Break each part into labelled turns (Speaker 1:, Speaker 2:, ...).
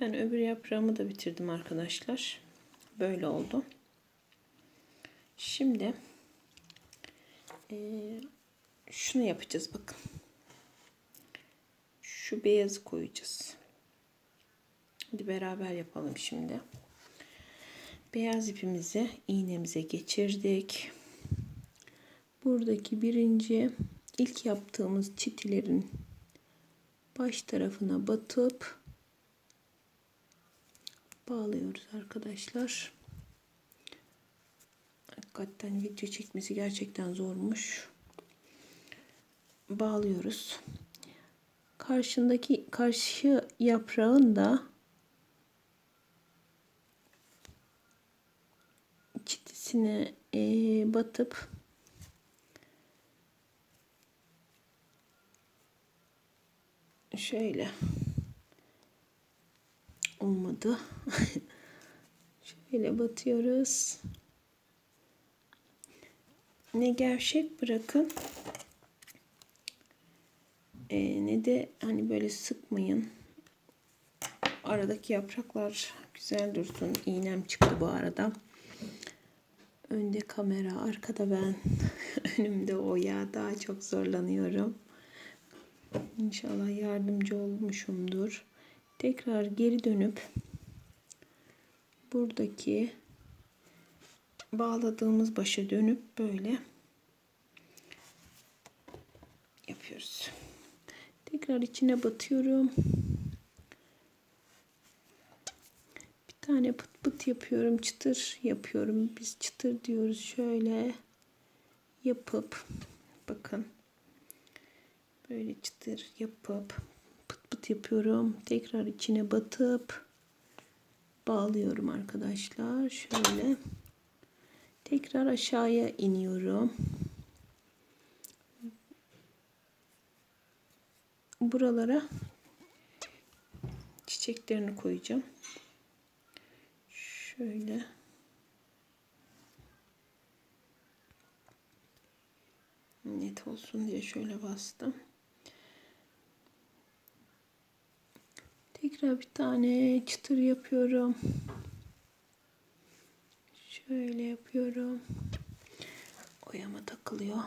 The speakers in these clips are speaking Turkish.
Speaker 1: Ben öbür yaprağımı da bitirdim arkadaşlar. Böyle oldu. Şimdi eee, şunu yapacağız bakın. Şu beyazı koyacağız. Hadi beraber yapalım şimdi. Beyaz ipimizi iğnemize geçirdik. Buradaki birinci ilk yaptığımız çitilerin baş tarafına batıp bağlıyoruz arkadaşlar. Hakikaten video çekmesi gerçekten zormuş. Bağlıyoruz. Karşındaki karşı yaprağın da çitisine e, batıp şöyle olmadı. şöyle batıyoruz. Ne gevşek bırakın. E, ne de hani böyle sıkmayın. Aradaki yapraklar güzel dursun. İğnem çıktı bu arada. Önde kamera, arkada ben. Önümde o ya. Daha çok zorlanıyorum. İnşallah yardımcı olmuşumdur. Tekrar geri dönüp buradaki bağladığımız başa dönüp böyle yapıyoruz. Tekrar içine batıyorum. Bir tane pıt pıt yapıyorum. Çıtır yapıyorum. Biz çıtır diyoruz. Şöyle yapıp bakın böyle çıtır yapıp pıt yapıyorum. Tekrar içine batıp bağlıyorum arkadaşlar. Şöyle tekrar aşağıya iniyorum. Buralara çiçeklerini koyacağım. Şöyle net olsun diye şöyle bastım. Tekrar bir tane çıtır yapıyorum. Şöyle yapıyorum. Oyama takılıyor.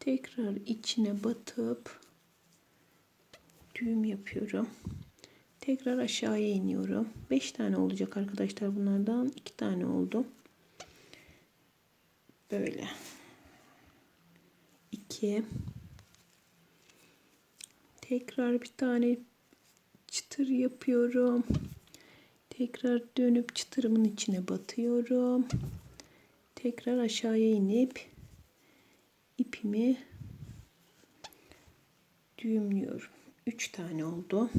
Speaker 1: Tekrar içine batıp düğüm yapıyorum. Tekrar aşağıya iniyorum. 5 tane olacak arkadaşlar bunlardan. 2 tane oldu. Böyle. 2 Tekrar bir tane çıtır yapıyorum. Tekrar dönüp çıtırımın içine batıyorum. Tekrar aşağıya inip ipimi düğümlüyorum. 3 tane oldu.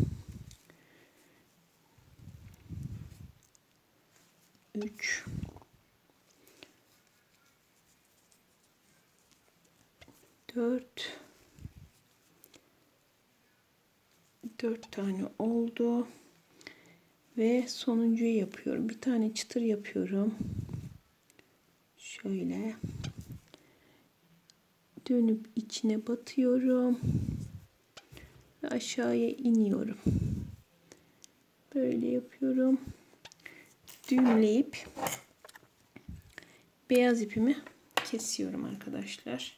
Speaker 1: 3 4 4 tane oldu. Ve sonuncuyu yapıyorum. Bir tane çıtır yapıyorum. Şöyle dönüp içine batıyorum ve aşağıya iniyorum. Böyle yapıyorum. Düğümleyip beyaz ipimi kesiyorum arkadaşlar.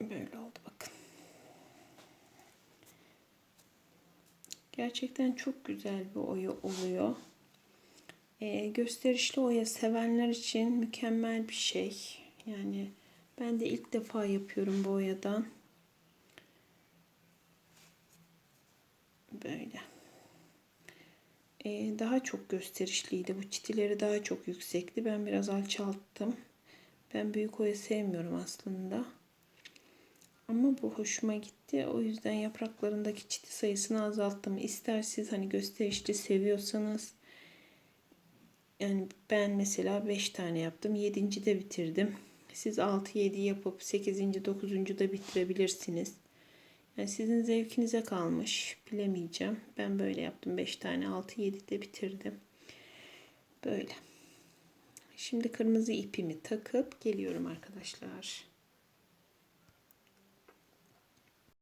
Speaker 1: Böyle oldu bakın. Gerçekten çok güzel bir oya oluyor. Ee, gösterişli oya sevenler için mükemmel bir şey. Yani ben de ilk defa yapıyorum bu oyadan. Böyle. Ee, daha çok gösterişliydi. Bu çitileri daha çok yüksekti. Ben biraz alçalttım. Ben büyük oya sevmiyorum aslında. Ama bu hoşuma gitti. O yüzden yapraklarındaki çiti sayısını azalttım. İster siz hani gösterişli seviyorsanız yani ben mesela 5 tane yaptım. 7. de bitirdim. Siz 6-7 yapıp 8. 9. da bitirebilirsiniz. Yani sizin zevkinize kalmış. Bilemeyeceğim. Ben böyle yaptım. 5 tane 6-7 de bitirdim. Böyle. Şimdi kırmızı ipimi takıp geliyorum arkadaşlar.